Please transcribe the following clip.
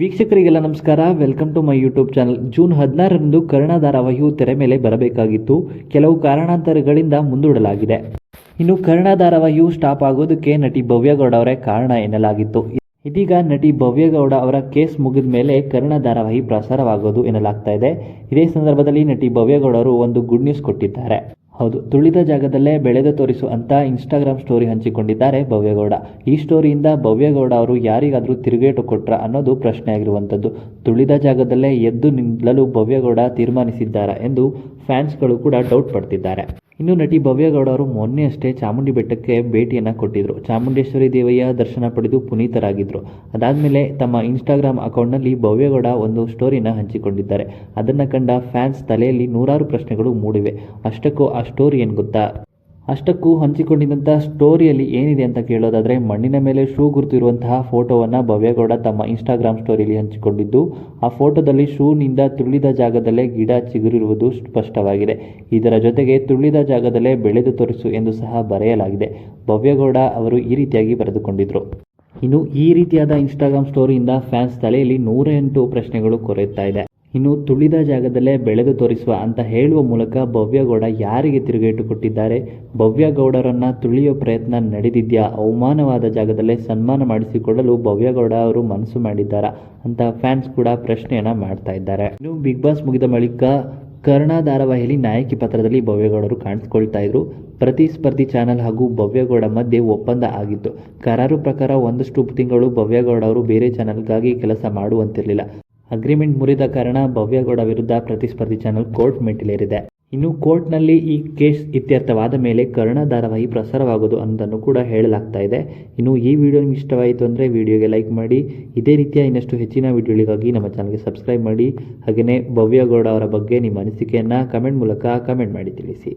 ವೀಕ್ಷಕರಿಗೆಲ್ಲ ನಮಸ್ಕಾರ. Welcome to my YouTube channel June ಹದಿನಾರರಂದು ಕರ್ಣ ಧಾರಾವಾಹಿಯು ತೆರೆ ಮೇಲೆ ಬರಬೇಕಾಗಿತ್ತು. ಕೆಲವು ಕಾರಣಾಂತರಗಳಿಂದ ಮುಂದೂಡಲಾಗಿದೆ. ಇನ್ನು ಕರ್ಣ ಧಾರಾವಾಹಿಯು ಸ್ಟಾಪ್ ಆಗೋದಕ್ಕೆ ನಟಿ ಭವ್ಯಗೌಡ ಅವರೇ ಕಾರಣ ಎನ್ನಲಾಗಿತ್ತು. ಇದೀಗ ನಟಿ ಭವ್ಯಗೌಡ ಅವರ ಕೇಸ್ ಮುಗಿದ ಮೇಲೆ ಕರ್ಣ ಧಾರಾವಾಹಿ ಪ್ರಸಾರವಾಗೋದು ಎನ್ನಲಾಗ್ತಾ ಇದೆ. ಇದೇ ಸಂದರ್ಭದಲ್ಲಿ ನಟಿ ಭವ್ಯಗೌಡ ಅವರು ಒಂದು ಗುಡ್ ನ್ಯೂಸ್ ಕೊಟ್ಟಿದ್ದಾರೆ. ಹೌದು, ತುಳಿದ ಜಾಗದಲ್ಲೇ ಬೆಳೆದು ತೋರಿಸು ಅಂತ ಇನ್ಸ್ಟಾಗ್ರಾಮ್ ಸ್ಟೋರಿ ಹಂಚಿಕೊಂಡಿದ್ದಾರೆ ಭವ್ಯಗೌಡ. ಈ ಸ್ಟೋರಿಯಿಂದ ಭವ್ಯಗೌಡ ಅವರು ಯಾರಿಗಾದರೂ ತಿರುಗೇಟು ಕೊಟ್ರ ಅನ್ನೋದು ಪ್ರಶ್ನೆ ಆಗಿರುವಂಥದ್ದು ತುಳಿದ ಜಾಗದಲ್ಲೇ ಎದ್ದು ನಿಲ್ಲಲು ಭವ್ಯಗೌಡ ತೀರ್ಮಾನಿಸಿದ್ದಾರಾ ಎಂದು ಫ್ಯಾನ್ಸ್ಗಳು ಕೂಡ ಡೌಟ್ ಪಡ್ತಿದ್ದಾರೆ. ಇನ್ನು ನಟಿ ಭವ್ಯಗೌಡ ಅವರು ಮೊನ್ನೆ ಅಷ್ಟೇ ಚಾಮುಂಡಿ ಬೆಟ್ಟಕ್ಕೆ ಭೇಟಿಯನ್ನು ಕೊಟ್ಟಿದ್ರು. ಚಾಮುಂಡೇಶ್ವರಿ ದೇವಿಯ ದರ್ಶನ ಪಡೆದು ಪುನೀತರಾಗಿದ್ದರು ಅದಾದಮೇಲೆ ತಮ್ಮ ಇನ್ಸ್ಟಾಗ್ರಾಮ್ ಅಕೌಂಟ್ನಲ್ಲಿ ಭವ್ಯಗೌಡ ಒಂದು ಸ್ಟೋರಿನ ಹಂಚಿಕೊಂಡಿದ್ದಾರೆ. ಅದನ್ನು ಕಂಡ ಫ್ಯಾನ್ಸ್ ತಲೆಯಲ್ಲಿ ನೂರಾರು ಪ್ರಶ್ನೆಗಳು ಮೂಡಿವೆ. ಅಷ್ಟಕ್ಕೂ ಆ ಸ್ಟೋರಿ ಏನು ಗೊತ್ತಾ? ಅಷ್ಟಕ್ಕೂ ಹಂಚಿಕೊಂಡಿದ್ದಂಥ ಸ್ಟೋರಿಯಲ್ಲಿ ಏನಿದೆ ಅಂತ ಕೇಳೋದಾದರೆ ಮಣ್ಣಿನ ಮೇಲೆ ಶೂ ಗುರುತಿರುವಂತಹ ಫೋಟೋವನ್ನು ಭವ್ಯಗೌಡ ತಮ್ಮ ಇನ್ಸ್ಟಾಗ್ರಾಮ್ ಸ್ಟೋರಿಯಲ್ಲಿ ಹಂಚಿಕೊಂಡಿದ್ದು. ಆ ಫೋಟೋದಲ್ಲಿ ಶೂನಿಂದ ತುಳಿದ ಜಾಗದಲ್ಲೇ ಗಿಡ ಚಿಗುರಿರುವುದು ಸ್ಪಷ್ಟವಾಗಿದೆ. ಇದರ ಜೊತೆಗೆ ತುಳಿದ ಜಾಗದಲ್ಲೇ ಬೆಳೆದು ತೋರಿಸು ಎಂದು ಸಹ ಬರೆಯಲಾಗಿದೆ. ಭವ್ಯಗೌಡ ಅವರು ಈ ರೀತಿಯಾಗಿ ಬರೆದುಕೊಂಡಿದ್ದರು ಇನ್ನು ಈ ರೀತಿಯಾದ ಇನ್ಸ್ಟಾಗ್ರಾಮ್ ಸ್ಟೋರಿಯಿಂದ ಫ್ಯಾನ್ಸ್ ತಲೆಯಲ್ಲಿ ನೂರ ಎಂಟು ಪ್ರಶ್ನೆಗಳು ಕೊರೆಯುತ್ತಾ ಇದೆ. ಇನ್ನು ತುಳಿದ ಜಾಗದಲ್ಲೇ ಬೆಳೆದು ತೋರಿಸುವ ಅಂತ ಹೇಳುವ ಮೂಲಕ ಭವ್ಯಗೌಡ ಯಾರಿಗೆ ತಿರುಗೇಟು ಕೊಟ್ಟಿದ್ದಾರೆ ಭವ್ಯಗೌಡರನ್ನು ತುಳಿಯೋ ಪ್ರಯತ್ನ ನಡೆದಿದ್ಯಾ? ಅವಮಾನವಾದ ಜಾಗದಲ್ಲೇ ಸನ್ಮಾನ ಮಾಡಿಸಿಕೊಳ್ಳಲು ಭವ್ಯಗೌಡ ಅವರು ಮನಸ್ಸು ಮಾಡಿದ್ದಾರಾ ಅಂತ ಫ್ಯಾನ್ಸ್ ಕೂಡ ಪ್ರಶ್ನೆಯನ್ನ ಮಾಡ್ತಾ ಇದ್ದಾರೆ. ಇನ್ನು ಬಿಗ್ ಬಾಸ್ ಮುಗಿದ ಬಳಿಕ ಕರ್ಣ ಧಾರಾವಾಹಿಯಲ್ಲಿ ನಾಯಕಿ ಪತ್ರದಲ್ಲಿ ಭವ್ಯಗೌಡರು ಕಾಣಿಸ್ಕೊಳ್ತಾ ಇದ್ರು. ಪ್ರತಿಸ್ಪರ್ಧಿ ಚಾನೆಲ್ ಹಾಗೂ ಭವ್ಯಗೌಡ ಮಧ್ಯೆ ಒಪ್ಪಂದ ಆಗಿತ್ತು. ಕರಾರು ಪ್ರಕಾರ ಒಂದಷ್ಟು ತಿಂಗಳು ಭವ್ಯಗೌಡ ಅವರು ಬೇರೆ ಚಾನೆಲ್ಗಾಗಿ ಕೆಲಸ ಮಾಡುವಂತಿರಲಿಲ್ಲ. ಅಗ್ರಿಮೆಂಟ್ ಮುರಿದ ಕಾರಣ ಭವ್ಯಗೌಡ ವಿರುದ್ಧ ಪ್ರತಿಸ್ಪರ್ಧಿ ಚಾನೆಲ್ ಕೋರ್ಟ್ ಮೆಟ್ಟಿಲೇರಿದೆ. ಇನ್ನು ಕೋರ್ಟ್ನಲ್ಲಿ ಈ ಕೇಸ್ ಇತ್ಯರ್ಥವಾದ ಮೇಲೆ ಕರ್ಣ ಧಾರಾವಾಹಿ ಪ್ರಸಾರವಾಗೋದು ಅನ್ನೋದನ್ನು ಕೂಡ ಹೇಳಲಾಗ್ತಾ ಇದೆ. ಇನ್ನು ಈ ವಿಡಿಯೋ ನಿಮ್ಗೆ ಇಷ್ಟವಾಯಿತು ಅಂದರೆ ವಿಡಿಯೋಗೆ ಲೈಕ್ ಮಾಡಿ. ಇದೇ ರೀತಿಯ ಇನ್ನಷ್ಟು ಹೆಚ್ಚಿನ ವಿಡಿಯೋಗಳಿಗಾಗಿ ನಮ್ಮ ಚಾನಲ್ಗೆ ಸಬ್ಸ್ಕ್ರೈಬ್ ಮಾಡಿ. ಹಾಗೆಯೇ ಭವ್ಯಗೌಡ ಅವರ ಬಗ್ಗೆ ನಿಮ್ಮ ಅನಿಸಿಕೆಯನ್ನು ಕಮೆಂಟ್ ಮೂಲಕ ಕಮೆಂಟ್ ಮಾಡಿ ತಿಳಿಸಿ.